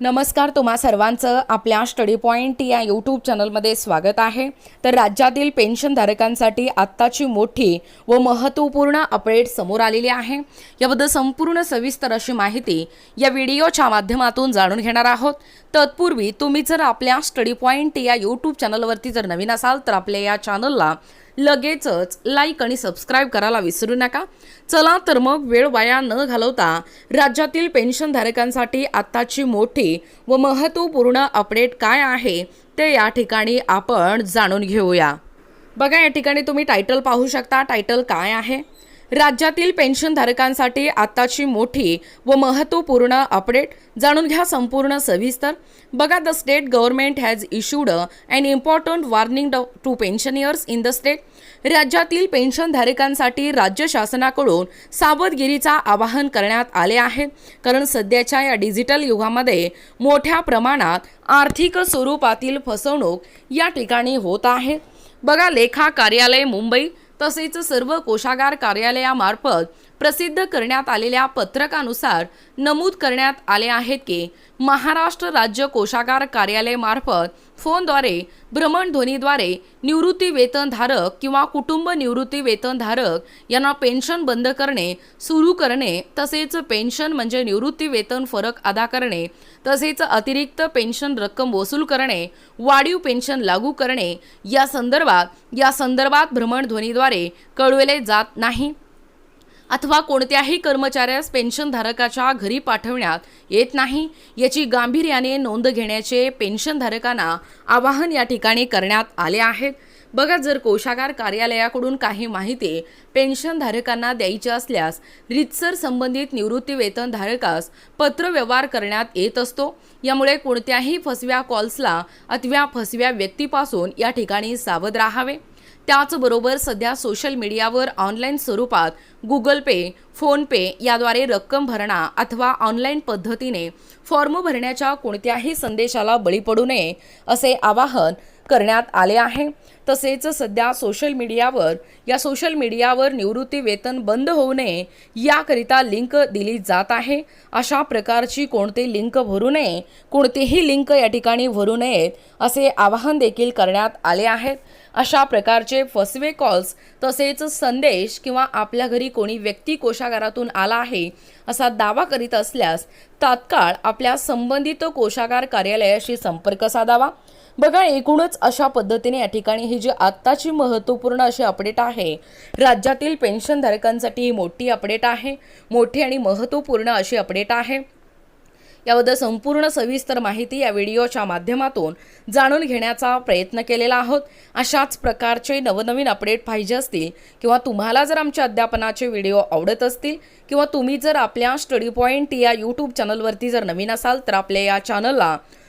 नमस्कार तुम्हा सर्वांचं आपल्या स्टडी पॉईंट या यूट्यूब चॅनलमध्ये स्वागत आहे. तर राज्यातील पेन्शनधारकांसाठी आत्ताची मोठी व महत्त्वपूर्ण अपडेट समोर आलेली आहे. याबद्दल संपूर्ण सविस्तर अशी माहिती या व्हिडिओच्या माध्यमातून जाणून घेणार आहोत. तत्पूर्वी तुम्ही जर आपल्या स्टडी पॉईंट या यूट्यूब चॅनलवरती जर नवीन असाल तर आपल्या या चॅनलला लगेचच लाईक आणि सबस्क्राईब करायला विसरू नका. चला तर मग वेळ वाया न घालवता राज्यातील पेन्शनधारकांसाठी आत्ताची मोठी व महत्त्वपूर्ण अपडेट काय आहे ते या ठिकाणी आपण जाणून घेऊया. बघा या ठिकाणी तुम्ही टायटल पाहू शकता. टायटल काय आहे? राज्यातील पेन्शनधारकांसाठी आत्ताची मोठी व महत्त्वपूर्ण अपडेट जाणून घ्या संपूर्ण सविस्तर. बघा the state government has issued and important warning to pensioners in the state. राज्यातील पेन्शनधारकांसाठी राज्य शासनाकडून सावधगिरीचा आवाहन करण्यात आले आहे. कारण सध्याच्या या डिजिटल युगामध्ये मोठ्या प्रमाणात आर्थिक स्वरूपातील फसवणूक या ठिकाणी होत आहे. बघा लेखा कार्यालय मुंबई तसेच सर्व कोशागार कार्यालयामार्फत प्रसिद्ध करण्यात आलेल्या पत्रकानुसार नमूद करण्यात आले आहेत की महाराष्ट्र राज्य कोशागार कार्यालयामार्फत फोनद्वारे भ्रमणध्वनीद्वारे निवृत्ती वेतनधारक किंवा कुटुंब निवृत्ती वेतनधारक यांना पेन्शन बंद करणे सुरू करणे तसेच पेन्शन म्हणजे निवृत्ती वेतन फरक अदा करणे तसेच अतिरिक्त पेन्शन रक्कम वसूल करणे वाढीव पेन्शन लागू करणे या संदर्भात या संदर्भात भ्रमणध्वनीद्वारे कळवले जात नाही. अथवा कोणत्याही कर्मचाऱ्यास पेन्शनधारकाच्या घरी पाठवण्यात येत नाही. याची गांभीर्याने नोंद घेण्याचे पेन्शनधारकांना आवाहन या ठिकाणी करण्यात आले आहेत बघा जर कोशागार कार्यालयाकडून काही माहिती पेन्शनधारकांना द्यायची असल्यास रितसर संबंधित निवृत्तीवेतनधारकास पत्रव्यवहार करण्यात येत असतो. यामुळे कोणत्याही फसव्या कॉल्सला अथवा फसव्या व्यक्तीपासून या ठिकाणी सावध राहावे. त्याचबरोबर सध्या सोशल मीडियावर ऑनलाईन स्वरूपात गुगल पे फोनपे याद्वारे रक्कम भरणा अथवा ऑनलाईन पद्धतीने फॉर्म भरण्याच्या कोणत्याही संदेशाला बळी पडू नये असे आवाहन करण्यात आले आहे. तसेच सध्या सोशल मीडियावर या सोशल मीडियावर निवृत्ती वेतन बंद होऊ नये याकरिता लिंक दिली जात आहे. अशा प्रकारची कोणती लिंक भरू नये कोणतीही लिंक या ठिकाणी भरू नयेत असे आवाहन देखील करण्यात आले आहेत अशा प्रकारचे फसवे कॉल्स तसेच संदेश किंवा आपल्या घरी कोणी व्यक्ती कोशागारातून आला आहे असा दावा करीत असल्यास तात्काळ आपल्या संबंधित कोशागार कार्यालयाशी संपर्क साधावा. बघा एकूणच अशा पद्धतीने या ठिकाणी ही जी आत्ताची महत्त्वपूर्ण अशी अपडेट आहे राज्यातील पेन्शनधारकांसाठी ही मोठी अपडेट आहे मोठी आणि महत्त्वपूर्ण अशी अपडेट आहे. याबद्दल संपूर्ण सविस्तर माहिती या व्हिडिओच्या माध्यमातून जाणून घेण्याचा प्रयत्न केलेला आहोत. अशाच प्रकारचे नवनवीन अपडेट पाहिजे असतील किंवा तुम्हाला जर आमच्या अध्यापनाचे व्हिडिओ आवडत असतील किंवा तुम्ही जर आपल्या स्टडी पॉईंट या यूट्यूब चॅनलवरती जर नवीन असाल तर आपल्या या चॅनलला